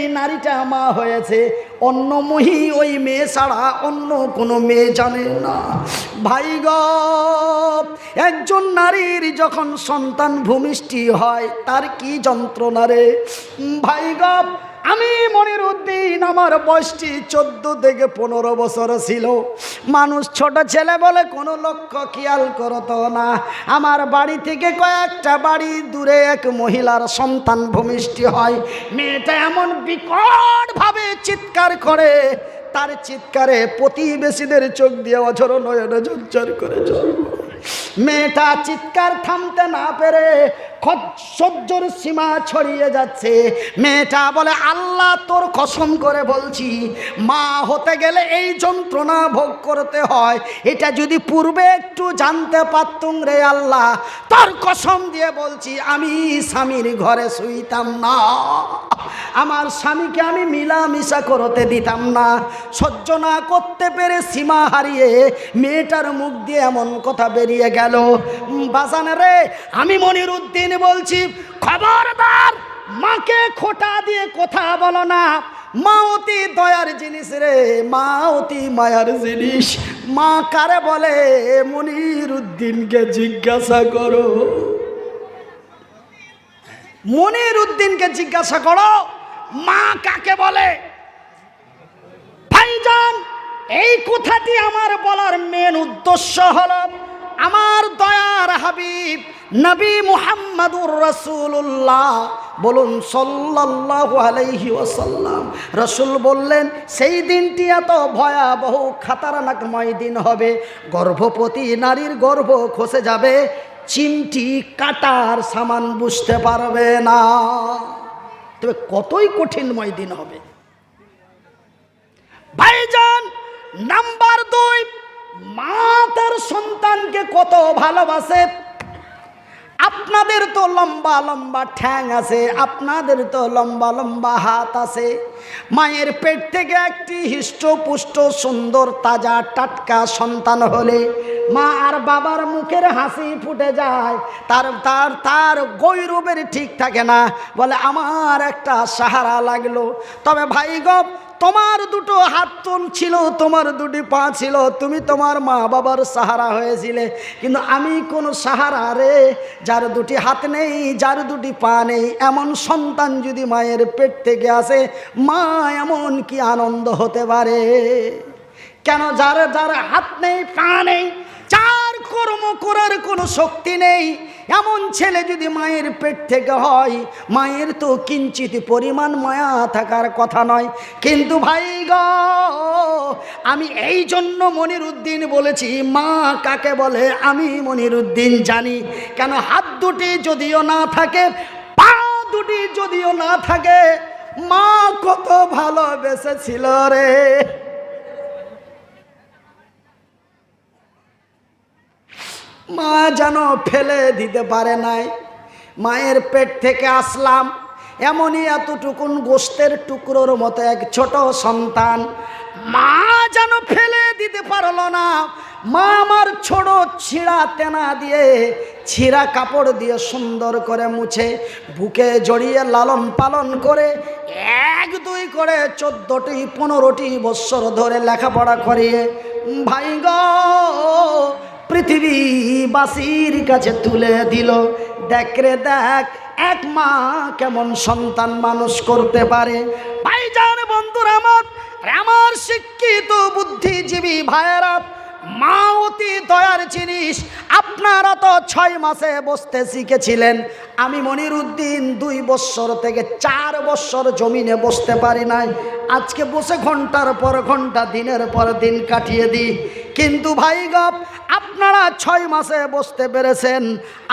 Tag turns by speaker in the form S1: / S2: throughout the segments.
S1: এই নারীটা মা হয়েছে। অন্য মহি ওই মেয়ে ছাড়া অন্য কোনো মেয়ে জানে না। ভাই একজন নারীর যখন সন্তান ভূমিষ্ঠি হয়, তার কি যন্ত্রণা রে? ভাই আমি মনির উদ্দিন আমার বয়সটি চোদ্দ থেকে পনেরো বছর ছিল। মানুষ ছোট ছেলে বলে কোনো লক্ষ্য খেয়াল করতো না। আমার বাড়ি থেকে কয়েকটা বাড়ি দূরে এক মহিলার সন্তান ভূমিষ্ঠি হয়। মেয়েটা এমন বিকটভাবে চিৎকার করে। তার চিৎকারে প্রতিবেশীদের চোখ দিয়ে অঝর নয়নে ঝরঝর করে জল মেয়েটা চিৎকার থামতে না পেরে সহ্যর সীমা ছড়িয়ে যাচ্ছে। মেয়েটা বলে, আল্লাহ, তোর কসম করে বলছি, মা হতে গেলে এই যন্ত্রণা ভোগ করতে হয়। এটা যদি পূর্বে একটু জানতে পারতুম রে আল্লাহ, তোর কসম দিয়ে বলছি, আমি স্বামীর ঘরে শুইতাম না। আমার স্বামীকে আমি মিলামিশা করতে দিতাম না। সহ্য না করতে পেরে সীমা হারিয়ে মেয়েটার মুখ দিয়ে এমন কথা বেরিয়ে গেল। বাজানে রে, আমি মনির উদ্দিন বলছি, খবরদার, মাকে খোটা দিয়ে কথা বলো না। মা অতি দয়ার জিনিস রে, মা অতি মায়ার জিনিস। মা কারে বলে মনির উদ্দিনকে জিজ্ঞাসা করো? মনির উদ্দিনকে জিজ্ঞাসা করো, মা কাকে বলে? ভাইজান, এই কথাটি আমার বলার মেন উদ্দেশ্য হলো, আমার দয়ার হাবিব নবী মুহাম্মাদুর রসুল্লাহ বলুন সাল্লাল্লাহু আলাইহি ওয়াসাল্লাম। রসুল বললেন, সেই দিনটি এত ভয়াবহ খাতারনাকময় দিন হবে। গর্ভবতী নারীর গর্ভ খসে যাবে। চিমটি কাটার সামান বুঝতে পারবে না। তবে কতই কঠিনময় দিন হবে। ভাইজান, নাম্বার দুই, মা তার সন্তানকে কত ভালোবাসে? আপনাদের তো লম্বা লম্বা ঠ্যাং আছে, আপনাদের তো লম্বা লম্বা হাত আছে। মায়ের পেট থেকে একটি হৃষ্টপুষ্ট সুন্দর তাজা টাটকা সন্তান হলে মা আর বাবার মুখের হাসি ফুটে যায়, তার তার তার গৈরবের ঠিক থাকে না। বলে, আমার একটা সাহারা লাগল। তবে ভাই গপ তোমার দুটো হাত তুন ছিল, তোমার দুটি পা ছিল, তুমি তোমার মা বাবার সাহারা হয়েছিলে। কিন্তু আমি কোন সাহারা রে, যার দুটি হাত নেই, যার দুটি পা নেই, এমন সন্তান যদি মায়ের পেট থেকে আসে, মা এমন কি আনন্দ হতে পারে? কেন যার যার হাত নেই, পা নেই যার কর্ম করার কোনো শক্তি নেই। এমন ছেলে যদি মায়ের পেট থেকে হয়, মায়ের তো কিঞ্চিত পরিমাণ মায়া থাকার কথা নয়। কিন্তু ভাই গ, আমি এই জন্য মনির উদ্দিন বলেছি, মা কাকে বলে আমি মনির উদ্দিন জানি। কেন হাত দুটি যদিও না থাকে, পা দুটি যদিও না থাকে, মা কত ভালোবেসেছিল রে। মা যেন ফেলে দিতে পারে নাই। মায়ের পেট থেকে আসলাম। এমনই এতটুকুন গোস্তের টুকরোর মতো এক ছোট সন্তান। মা যেন ফেলে দিতে পারল না। মা আমার ছোট ছিঁড়া তেনা দিয়ে ছিঁড়া কাপড় দিয়ে সুন্দর করে মুছে বুকে জড়িয়ে লালন পালন করে এক, দুই করে চোদ্দটি, পনেরোটি বৎসর ধরে লেখাপড়া করিয়ে, ভাই গো পৃথিবীবাসীর কাছে তুলে দিল। দেখ রে দেখ, এক মা কেমন সন্তান মানুষ করতে পারে? ভাইজান বন্ধুরা আমার আমার শিক্ষিত বুদ্ধিজীবী ভাইয়েরা, মা অতি দয়ার জিনিস, আপনারা তো ছয় মাসে বসতে শিখেছিলেন। আমি মনির উদ্দিন দুই বৎসর থেকে চার বৎসর জমিনে বসতে পারি নাই। আজকে বসে ঘণ্টার পর ঘণ্টা, দিনের পর দিন কাটিয়ে দিই। কিন্তু ভাই গপ, আপনারা ছয় মাসে বসতে পেরেছেন,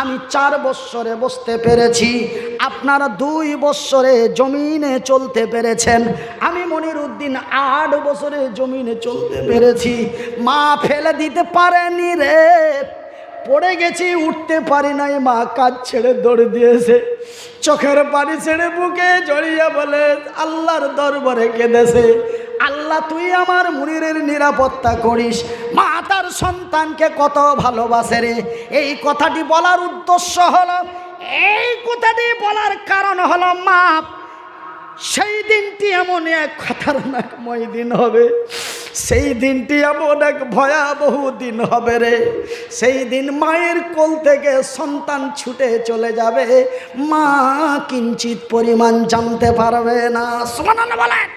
S1: আমি চার বৎসরে বসতে পেরেছি, আপনারা দুই বৎসরে জমিনে চলতে পেরেছেন, আমি মনির উদ্দিন আট বছরে জমিনে চলতে পেরেছি, মা ফেলে দিতে পারেনি রে, পড়ে গেছি, উঠতে পারি নাই, মা কাজ ছেড়ে দৌড় দিয়েছে, চোখের পানি ছেড়ে বুকে জড়িয়ে বলে, আল্লাহর দরবারে কেঁদেছে আল্লাহ, তুই আমার মুনিরের নিরাপত্তা করিস। মা তার সন্তানকে কত ভালোবাসে রে। এই কথাটি বলার উদ্দেশ্য হলো, এই কথাটি বলার কারণ হলো, মা, সেই দিনটি এমন এক খতরনাকময় দিন হবে। সেই দিনটি এমন এক ভয়াবহ দিন হবে রে। সেই দিন মায়ের কোল থেকে সন্তান ছুটে চলে যাবে। মা কিঞ্চিত পরিমাণ জানতে পারবে না। সুমান বলেন।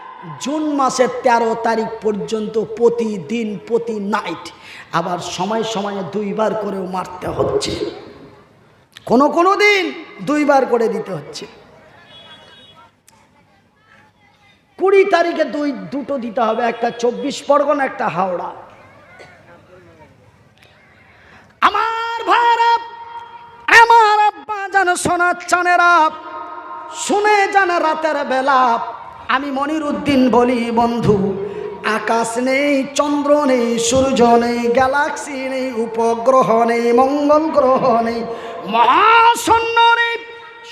S1: জুন মাসের ১৩ তারিখ পর্যন্ত প্রতিদিন, প্রতি নাইট আবার সময় সময়ে দুইবার করেও মারতে হচ্ছে। কোনো কোনো দিন দুইবার করে দিতে হচ্ছে। কুড়ি তারিখে দুই, দুটো দিতে হবে, একটা চব্বিশ পরগনা, একটা হাওড়া। আমার ভাইরা আমার আব্বা যেন সোনার চানেরা শুনে জানা রাতের বেলা আমি মনির উদ্দিন বলি, বন্ধু, আকাশ নেই, চন্দ্র নেই, সূর্য নেই, গ্যালাক্সি নেই, উপগ্রহ নেই, মঙ্গল গ্রহ নেই, মহাশূন্য নেই,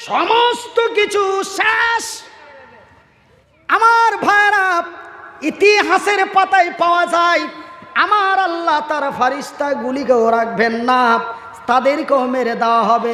S1: সমস্ত কিছু শেষ। আমার ভাইরা, ইতিহাসের পাতায় পাওয়া যায়, আমার আল্লাহ তার ফারিস্তা গুলিকেও রাখবেন না, তাদেরকেও মেরে দেওয়া হবে।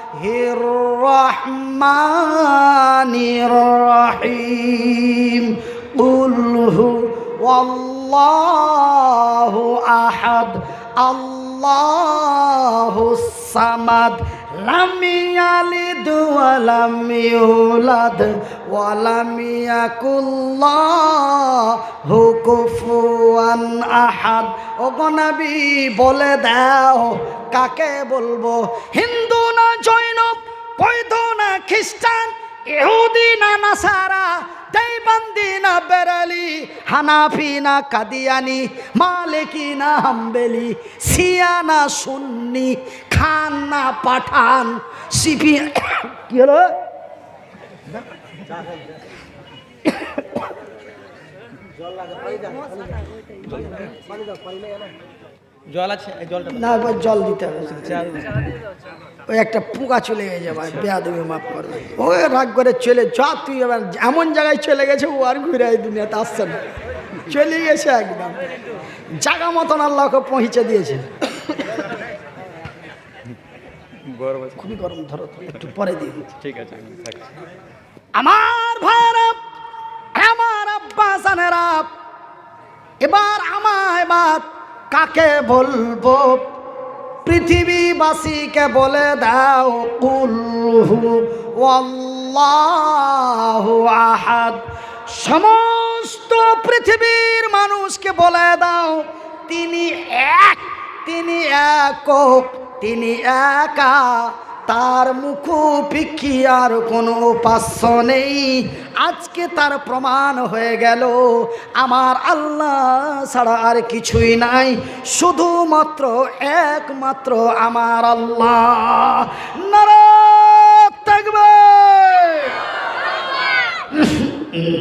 S1: হির কুলহু ওয়াল্লাহু আহাদ আল্লাহু সামাদ লাম ইয়ালিদ ওয়া লাম ইউলাদ ওয়া লাম ইয়াকুল্লাহু কুফুয়ান আহাদ ওগো নবী, বলে দাও, কাকে বলব? হিন্দু বৈধ না খ্রিস্টান, ইহুদি না নাসারা দেবন্দি না বেরালি, হানাফি না কাদিয়ানি, মালিকি না হাম্বেলি সিয়া না সুন্নি, খান না পাঠান সিপি কি হলো?
S2: জল আছে? জলটা
S1: না এবার জল দিতে হবে। ওই একটা পোকা চলে গেছে ভাই বেয়া দেবে মাফ করবে। ও রাগ করে চলে যা তুই এবার এমন জায়গায় চলে গেছে ও আর ঘুরে দুনিয়াতে আসছে না। চলে গেছে একদম। জায়গা মতন আল্লাহকে পৌঁছে দিয়েছে।
S2: গরম
S1: খুবই গরম ধরো একটু পরে দিয়ে
S2: ঠিক আছে আমি
S1: আমার ভাইরা আমার আব্বা জানেরা এবার আমায় এবার কাকে বলব? পৃথিবীবাসীকে বলে দাও কুলহু ওয়াল্লাহু আহাদ। সমস্ত পৃথিবীর মানুষকে বলে দাও, তিনি এক, তিনি একক, তিনি একা। তার মুখোপিক্ষি আর কোনো উপাস্য নেই। আজকে তার প্রমাণ হয়ে গেল। আমার আল্লাহ ছাড়া আর কিছুই নাই। শুধুমাত্র, একমাত্র আমার আল্লাহ। নারায় থাকবে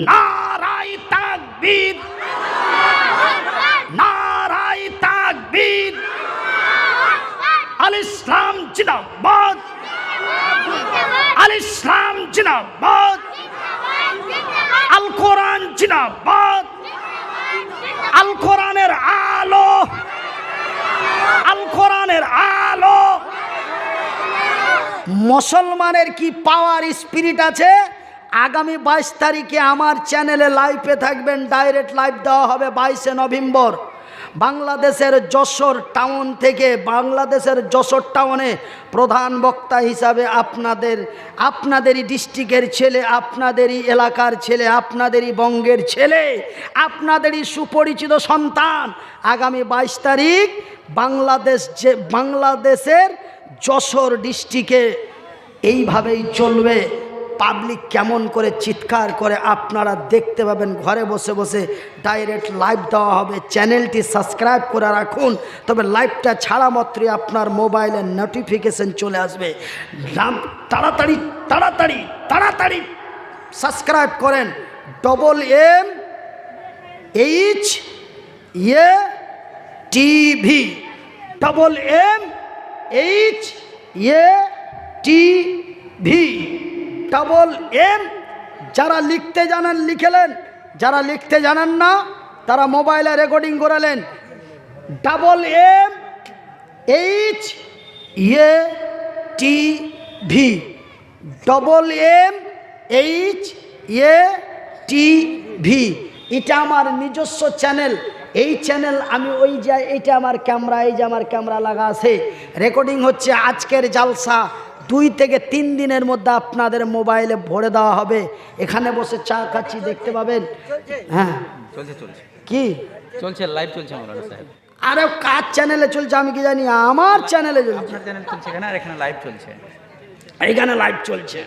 S1: নারাই নারাই আল ইসলাম জিন্দাবাদ। আল ইসলাম জিন্দাবাদ। আল কোরআন জিন্দাবাদ। আল কোরআনের আলো। আল কোরআনের আলো। মুসলমানের কি পাওয়ার স্পিরিট আছে? আগামী বাইশ তারিখে আমার চ্যানেলে লাইভে থাকবেন, ডাইরেক্ট লাইভ দেওয়া হবে বাইশে নভেম্বর। বাংলাদেশের যশোর টাউন থেকে বাংলাদেশের যশোর টাউনে প্রধান বক্তা হিসাবে আপনাদের, আপনাদেরই ডিস্ট্রিক্টের ছেলে, আপনাদেরই এলাকার ছেলে, আপনাদেরই বঙ্গের ছেলে, আপনাদেরই সুপরিচিত সন্তান। আগামী বাইশ তারিখ বাংলাদেশ যে, বাংলাদেশের যশোর ডিস্ট্রিক্টে এইভাবেই চলবে। পাবলিক কেমন করে চিৎকার করে আপনারা দেখতে পাবেন, ঘরে বসে বসে ডাইরেক্ট লাইভ দেওয়া হবে। চ্যানেলটি সাবস্ক্রাইব করে রাখুন, তবে লাইভটা ছাড়া মাত্রই আপনার মোবাইলে নোটিফিকেশন চলে আসবে। তাড়াতাড়ি তাড়াতাড়ি তাড়াতাড়ি সাবস্ক্রাইব করেন। Double M H A TV double M H A TV double M যারা লিখতে জানেন লিখেলেন, যারা লিখতে জানেন না, তারা মোবাইলে রেকর্ডিং করালেন। Double M H A T V double M H A T V এটা আমার নিজস্ব চ্যানেল এই চ্যানেল আমি ওই যে এইটা আমার ক্যামেরা এই যে আমার ক্যামেরা লাগা আছে। রেকর্ডিং হচ্ছে আজকের জালসা। দুই থেকে তিন দিনের মধ্যে আপনাদের মোবাইলে ভরে দেওয়া হবে। এখানে বসে চা খাচ্ছি দেখতে পাবেন? হ্যাঁ।
S2: চলছে চলছে।
S1: কি?
S2: চলছে লাইভ চলছে মৌলানা সাহেব।
S1: আরে কার চ্যানেলে চলছে আমি কি জানি? আমার চ্যানেলে চলছে।
S2: চ্যানেল চলছে এখানে আর এখানে লাইভ চলছে।
S1: এইখানে লাইভ চলছে।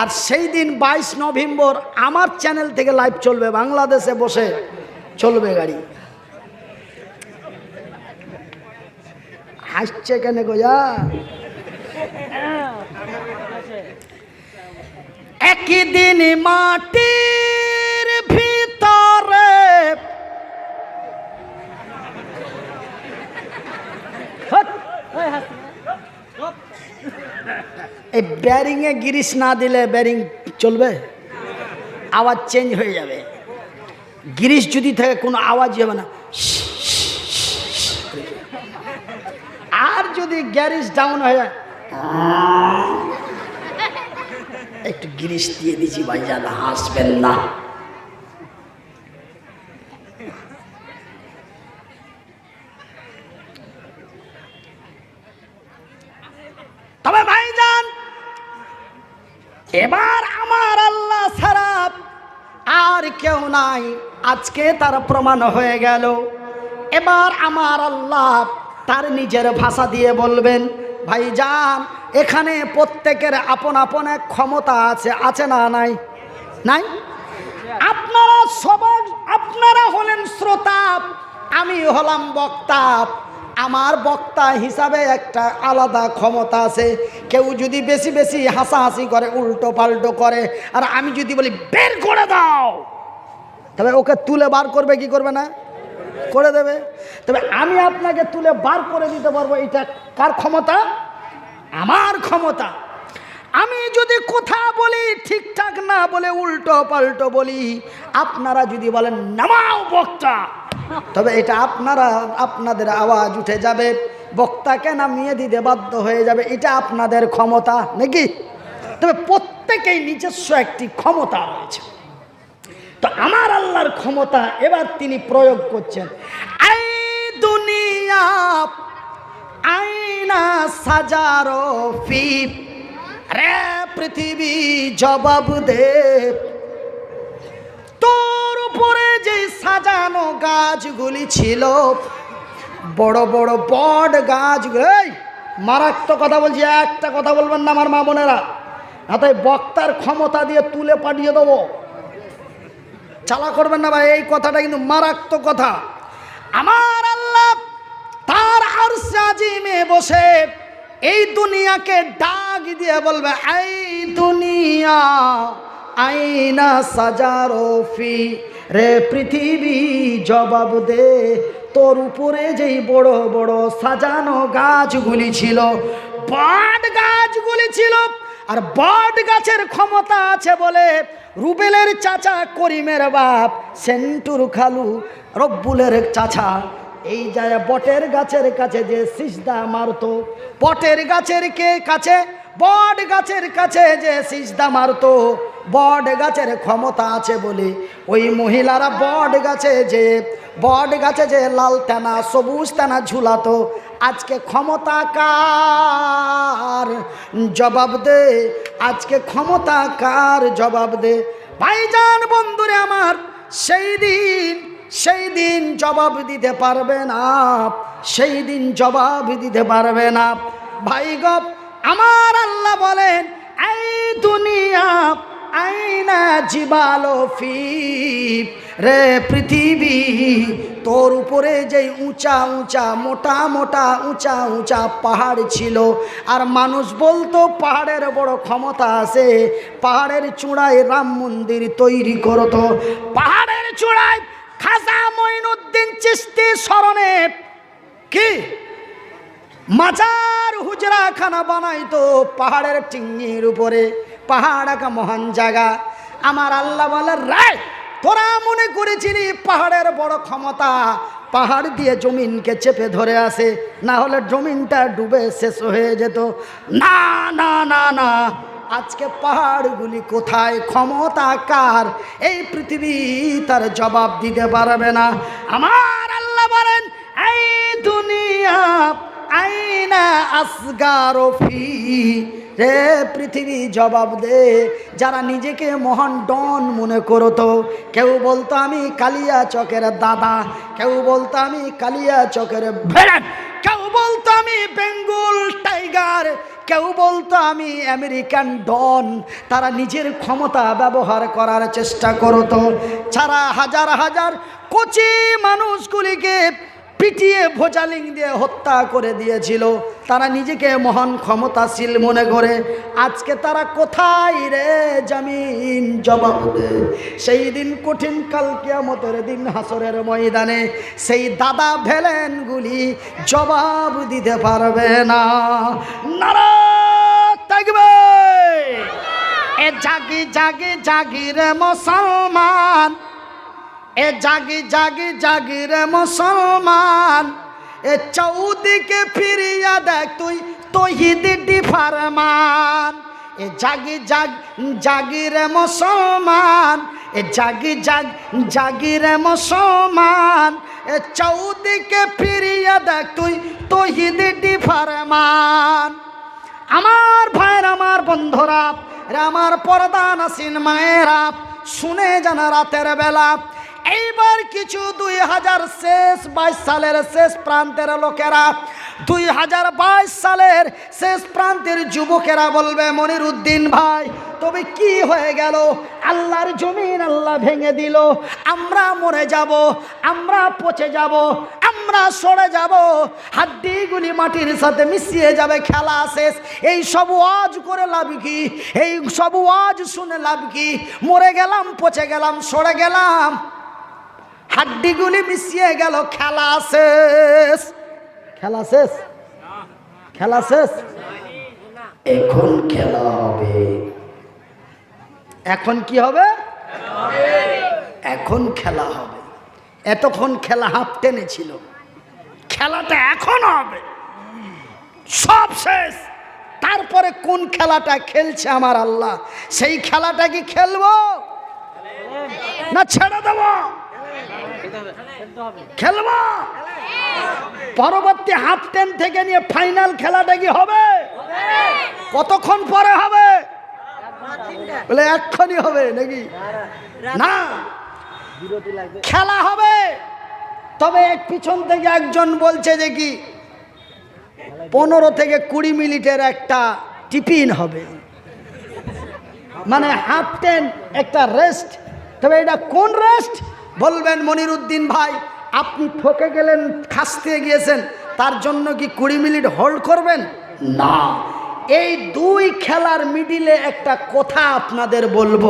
S1: আর সেই দিন বাইশ নভেম্বর আমার চ্যানেল থেকে লাইভ চলবে বাংলাদেশে বসে চলবে গাড়ি। হাসছে কেন গোজা একই দিন মাটির ভিতরে এই ব্যারিংয়ে গিরিশ না দিলে ব্যারিং চলবে? আওয়াজ চেঞ্জ হয়ে যাবে। গিরিশ যদি থাকে, কোনো আওয়াজ হবে না। আর যদি গ্যারিজ ডাউন হয়ে যায় একটু গিরিশ দিয়ে দিছি ভাইজান, হাসবেন না। তবে ভাইজান, এবার আমার আল্লাহ ছাড়া আর কেউ নাই। আজকে তার প্রমাণ হয়ে গেল। এবার আমার আল্লাহ তার নিজের ভাষা দিয়ে বলবেন ভাইজান, এখানে প্রত্যেকের আপন আপন এক ক্ষমতা আছে আছে না নাই? নাই? আপনারা সবার আপনারা হলেন শ্রোতা, আমি হলাম বক্তা। আমার বক্তা হিসাবে একটা আলাদা ক্ষমতা আছে। কেউ যদি বেশি বেশি হাসাহাসি করে, উল্টো পাল্টো করে, আর আমি যদি বলি, বের করে দাও তবে ওকে তুলে বার করবে, কি করবে না? করে দেবে। তবে আমি আপনাকে তুলে বার করে দিতে পারব, এটা কার ক্ষমতা? আমার ক্ষমতা। আমি যদি কথা বলি ঠিকঠাক না বলে উল্টো পাল্টো বলি, আপনারা যদি বলেন, নামাও বক্তা। তবে এটা আপনারা, আপনাদের আওয়াজ উঠে যাবে, বক্তাকে নামিয়ে দিতে বাধ্য হয়ে যাবে, এটা আপনাদের ক্ষমতা, নাকি? তবে প্রত্যেকেই নিজস্ব একটি ক্ষমতা রয়েছে। তো আমার আল্লাহর ক্ষমতা এবার তিনি প্রয়োগ করছেন। আই দুনিয়া, আইনা সাজারো ফিপ, রে পৃথিবী জবাব দে। তোর উপরে যে সাজানো গাছগুলি ছিল, বড় বড় গাছগুলো, এই মারাত্মক কথা বলছি, একটা কথা বলবেন না আমার মা বোনেরা বক্তার ক্ষমতা দিয়ে তুলে পাঠিয়ে দেবো। চালা করবেন না ভাই, এই কথাটা কিন্তু মারাত্মক কথা। আমার আল্লাহ তার আর সাজিমে বসে এই দুনিয়াকে ডাক দিয়ে বলবে এই দুনিয়া, আইনা সাজারো ফি, রে পৃথিবী জবাব দে। তোর উপরে যেই বড় বড় সাজানো গাছগুলি ছিল বট গাছগুলি ছিল আর বট গাছের ক্ষমতা আছে বলে রুবেলের চাচা করিমের বাপ সেন্টুর খালু। রব্বুলের চাচা, এই যায় বটের গাছের কাছে যে সিজদা মারতো। বটের গাছের কে কাছে? বট গাছের কাছে যে সিজদা মারতো। বট গাছের ক্ষমতা আছে বলে ওই মহিলারা বট গাছে যে, বট গাছে যে লাল টানা সবুজ টানা ঝুলাতো। আজকে ক্ষমতা কার জবাব দে, আজকে ক্ষমতা কার জবাব দে। ভাইজান বন্ধুরে আমার, সেই দিন সেই দিন জবাব দিতে পারবে না, সেই দিন জবাব দিতে পারবে না। ভাই গপ, আমার আল্লাহ বলেন, এই দুনিয়া আইনা জীবালো ফি রে পৃথিবী, তোর উপরে যে উঁচা উঁচা, মোটা মোটা, উঁচা উঁচা পাহাড় ছিল, আর মানুষ বলতো পাহাড়ের বড় ক্ষমতা আছে, পাহাড়ের চূড়ায় রাম মন্দির তৈরি করতো। পাহাড়ের চূড়ায় খাজা মঈনুদ্দিন চিস্তি স্মরণে কি? মাজার হুজরা খানা বানাইতো পাহাড়ের টিঙ্গির উপরে। পাহাড় একটা মহান জায়গা। আমার আল্লাহ বলার রায়, তোরা মনে করেছিলি পাহাড়ের বড় ক্ষমতা পাহাড় দিয়ে জমিনকে চেপে ধরে আসে না হলে জমিনটা ডুবে শেষ হয়ে যেত। না না না না, আজকে পাহাড়গুলি কোথায়, ক্ষমতা কার, এই পৃথিবী তার জবাব দিতে পারবে না। আমার আল্লাহ বলেন, এই দুনিয়া আইনা আসগার ফি রে পৃথিবী জবাব দে। যারা নিজেকে মহান ডন মনে করতো, কেউ বলতো আমি কালিয়া চকের দাদা, কেউ বলতো আমি কালিয়া চকের ভেড়ান কেউ বলতো আমি বেঙ্গল টাইগার, কেউ বলতো আমি আমেরিকান ডন। তারা নিজের ক্ষমতা ব্যবহার করার চেষ্টা করতো। ছাড়া হাজার হাজার কচি মানুষগুলিকে পিটিয়ে ভোজালিং দিয়ে হত্যা করে দিয়েছিল। তারা নিজেকে মহান ক্ষমতাশীল মনে করে। আজকে তারা কোথায় রে জামিন জবাব দে। সেই দিন কঠিন কাল কিয়ামতের দিন হাসরের ময়দানে সেই দাদা ভেলেনগুলি জবাব দিতে পারবে না। নারা থাকবে এ জাগি জাগি জাগি রে মুসলমান। এ জাগি জাগি জাগি রে মুসলমান, এ চৌদিকে ফিরিয়া দেখ তুই তহিদ ডিফারমান এ জাগি জাগ জাগি রে মুসলমান, এ জাগি জাগ জাগি রে মুসলমান, এ চৌদিকে ফিরিয়া দেখ তুই তহিদ ডিফারমান আমার ভাইয়ের, আমার বন্ধুরা আমার পর্দা নাসিন মায়েরা, শুনে জানা রাতের বেলা এইবার কিছু দুই হাজার শেষ বাইশ সালের শেষ প্রান্তের লোকেরা, দুই হাজার বাইশ সালের শেষ প্রান্তের যুবকেরা বলবে মনির উদ্দিন ভাই, তবে কি হয়ে গেল? আল্লাহর জমিন আল্লাহ ভেঙে দিল। আমরা মরে যাব, আমরা পচে যাব, আমরা সরে যাব। হাড্ডিগুলি মাটির সাথে মিশিয়ে যাবে, খেলা শেষ। এই সব ওয়াজ করে লাভ কি? এই সব ওয়াজ শুনে লাভ কি? মরে গেলাম, পচে গেলাম, সরে গেলাম। হাড্ডিগুলি মিশিয়ে গেল, খেলা শেষ। খেলা শেষ? খেলা শেষ? এখন খেলা হবে। এখন কি হবে? এখন খেলা হবে। এতক্ষণ খেলা হাফ টেনেছিল খেলাটা এখন হবে। সব শেষ। তারপরে কোন খেলাটা খেলছে আমার আল্লাহ? সেই খেলাটা কি খেলব? না ছেড়ে দেব? খেলব? পরবর্তী হাফ টেন থেকে নিয়ে ফাইনাল খেলাটা কি হবে? কতক্ষণ পরে হবে? বলে এক্ষুনি হবে নাকি? না। খেলা হবে। তবে এক পিছন থেকে একজন বলছে যে কি, পনেরো থেকে কুড়ি মিনিটের একটা টিফিন হবে। মানে হাফ টেন একটা রেস্ট তবে এটা কোন রেস্ট বলবেন, মনিরুদ্দিন ভাই, আপনি ঠকে গেলেন, খাসতে গিয়েছেন, তার জন্য কি কুড়ি মিনিট হোল্ড করবেন? না। এই দুই খেলার মিডিলে একটা কথা আপনাদের বলব।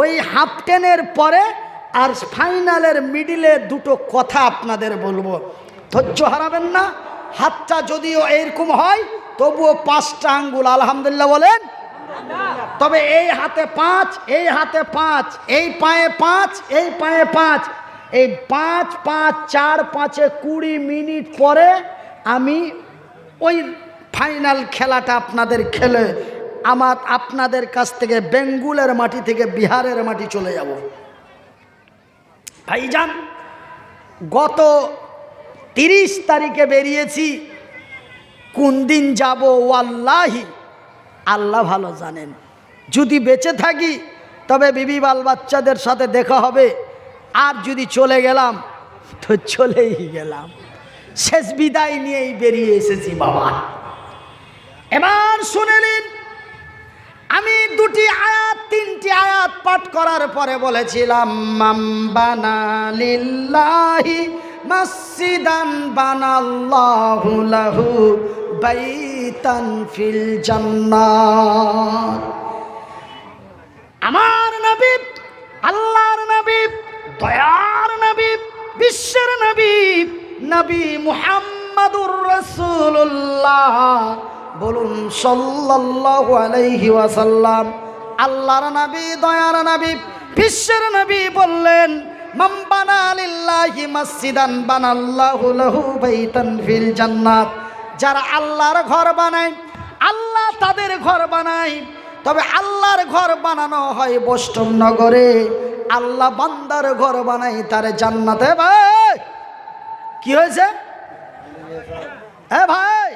S1: ওই হাফ টেনের পরে আর ফাইনালের মিডিলে দুটো কথা আপনাদের বলব। ধৈর্য হারাবেন না, হাতটা যদিও এরকম হয়, তবুও পাঁচটা আঙ্গুল, আলহামদুলিল্লাহ বলেন তবে এই হাতে পাঁচ, এই হাতে পাঁচ, এই পায়ে পাঁচ, এই পায়ে পাঁচ। এই পাঁচ পাঁচ, চার, পাঁচে কুড়ি মিনিট পরে আমি ওই ফাইনাল খেলাটা আপনাদের খেলে আমার আপনাদের কাছ থেকে বেঙ্গুলের মাটি থেকে বিহারের মাটি চলে যাব। ভাইজান, গত তিরিশ তারিখে বেরিয়েছি। কোন দিন যাব? ওয়াল্লাহি। আল্লাহ ভালো জানেন। যদি বেঁচে থাকি, তবে বিবি বাল বাচ্চাদের সাথে দেখা হবে। আর যদি চলে গেলাম, তো চলেই গেলাম। শেষ বিদায় নিয়েই বেরিয়ে এসেছি বাবা। এবার শুনে নিন, আমি দুটি আয়াত, তিনটি আয়াত পাঠ করার পরে বলেছিলাম মসজিদান বানাল্লাহু লাহু বাইতান ফিল জান্নাত। আমার নবী, আল্লাহর নবী, দয়ার নবী, বিশ্বের নবী নবী মুহাম্মাদুর রাসূলুল্লাহ। বলুন সাল্লাল্লাহু আলাইহি ওয়াসাল্লাম, আল্লাহর নবী, দয়ার নবী, বিশ্বের নবী বললেন, মান বানা লিল্লাহি মসজিদান বানাল্লাহু লাহু বাইতান ফিল জান্নাত। যারা আল্লাহর ঘর বানায়, আল্লাহ তাদের ঘর বানায়, তবে আল্লাহর ঘর বানানো হয় বৈষ্ণব নগরে। আল্লাহ বান্দার ঘর বানাই তার জান্নাতে। ভাই, কি হয়েছে? হ্যাঁ ভাই,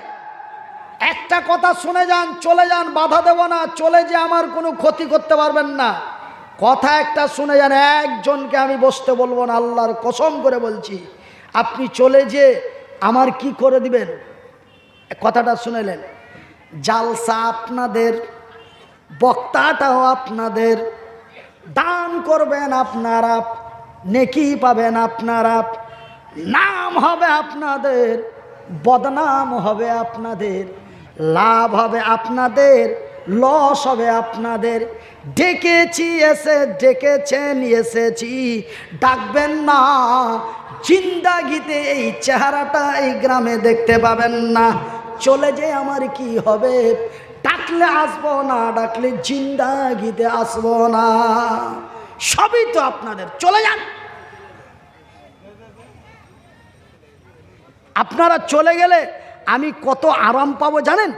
S1: একটা কথা শুনে যান, চলে যান, বাধা দেব না, চলে যে আমার কোনো ক্ষতি করতে পারবেন না। কথা একটা শুনে যান, একজনকে আমি বসতে বলব না, আল্লাহর কসম করে বলছি। আপনি চলে যে আমার কি করে দিবেন? কথাটা শুনেলেন। জালসা আপনাদের বক্তাটাও আপনাদের, দান করবেন আপনারা নেকি পাবেন আপনারা নাম হবে আপনাদের, বদনাম হবে আপনাদের, লাভ হবে আপনাদের, লস হবে আপনাদের। ডেকেছি, এসে ডেকেছেন, এসেছি। ডাকবেন না, জিন্দাগিতে এই চেহারাটা এই গ্রামে দেখতে পাবেন না। চলে যে আমার কি হবে? ডাকলে আসব না, ডাকলে জিন্দাগিতে আসব না। সবই তো আপনাদের, চলে যান। আপনারা চলে গেলে আমি কত আরাম পাবো জানেন?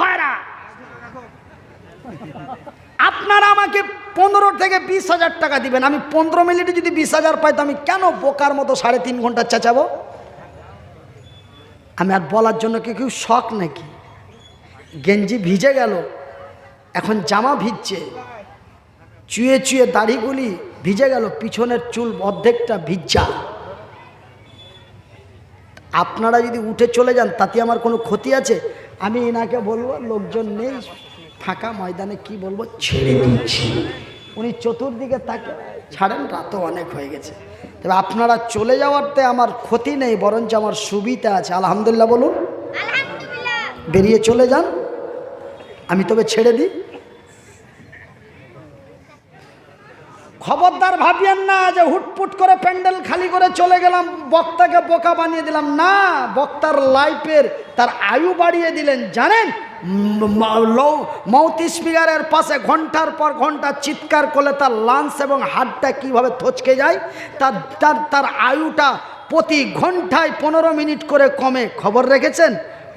S1: ভাইরা। আপনারা আমাকে পনেরো থেকে বিশ হাজার টাকা দিবেন। আমি পনেরো মিনিটে যদি বিশ হাজার পাই, তো আমি কেন বোকার মতো সাড়ে তিন ঘণ্টা চেঁচাবো? আমি আর বলার জন্য কি কেউ শখ নাকি? গেঞ্জি ভিজে গেল, এখন জামা ভিজছে। চুয়ে চুয়ে দাড়িগুলি ভিজে গেল, পিছনের চুল অর্ধেকটা ভিজা। আপনারা যদি উঠে চলে যান, তাতে আমার কোনো ক্ষতি আছে? আমি এনাকে বলব, লোকজন নেই, ফাঁকা ময়দানে কি বলব, ছেড়ে দিচ্ছি। উনি চতুর্দিকে তাকে ছাড়েন, রাতও অনেক হয়ে গেছে। তবে আপনারা চলে যাওয়ারতে আমার ক্ষতি নেই বরঞ্চ আমার সুবিধা আছে। আলহামদুলিল্লাহ বলুন। বেরিয়ে চলে যান। আমি তবে ছেড়ে দিই। খবরদার ভাবিয়েন না যে হুটপুট করে প্যান্ডেল খালি করে চলে গেলাম বক্তাকে বোকা বানিয়ে দিলাম। না বক্তার লাইফের তার আয়ু বাড়িয়ে দিলেন জানেন? মৌত স্পিকারের পাশে ঘণ্টার পর ঘণ্টা চিৎকার করলে তার লাঞ্চ এবং হাতটা কীভাবে থচকে যায়, তার তার তার আয়ুটা প্রতি ঘন্টায় পনেরো মিনিট করে কমে। খবর রেখেছেন?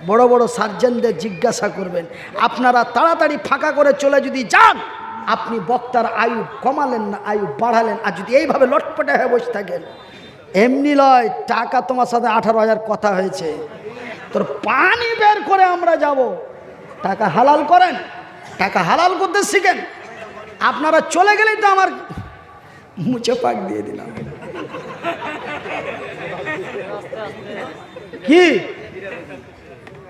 S1: বড় বড় সার্জেনদের জিজ্ঞাসা করবেন। আপনারা তাড়াতাড়ি ফাঁকা করে চলে যদি যান, আপনি বক্তার আয়ু কমালেন না, আয়ু বাড়ালেন। আর যদি এইভাবে লটপটে হয়ে বসে থাকেন, এমনি লয় টাকা তোমার সাথে আঠারো হাজার কথা হয়েছে। তোর পানি বের করে আমরা যাব। টাকা হালাল করেন, টাকা হালাল করতে শিখেন। আপনারা চলে গেলেই তো আমার মুছে পাক দিয়ে দিলাম। কি?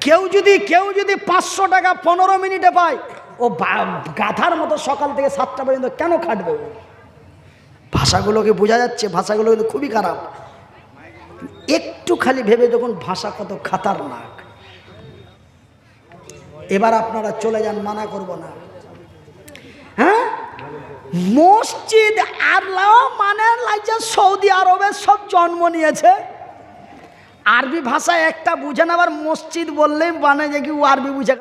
S1: কেউ যদি কেউ যদি পাঁচশো টাকা পনেরো মিনিটে পায়, ও গাধার মতো সকাল থেকে সাতটা পর্যন্ত কেন খাটবে? ভাষাগুলোকে বোঝা যাচ্ছে, ভাষাগুলো কিন্তু খুবই খারাপ। একটু খালি ভেবে দেখুন, ভাষা কত খাতারনাক। এবার আপনারা চলে যান, মানা করব না। হ্যাঁ? মসজিদ আল্লাহ মানে লাগছে সৌদি আরবে সব জন্ম নিয়েছে। আরবি ভাষায় একটা বুঝে না, আবার মসজিদ বললেই মানে যে কি আরবি বুঝে।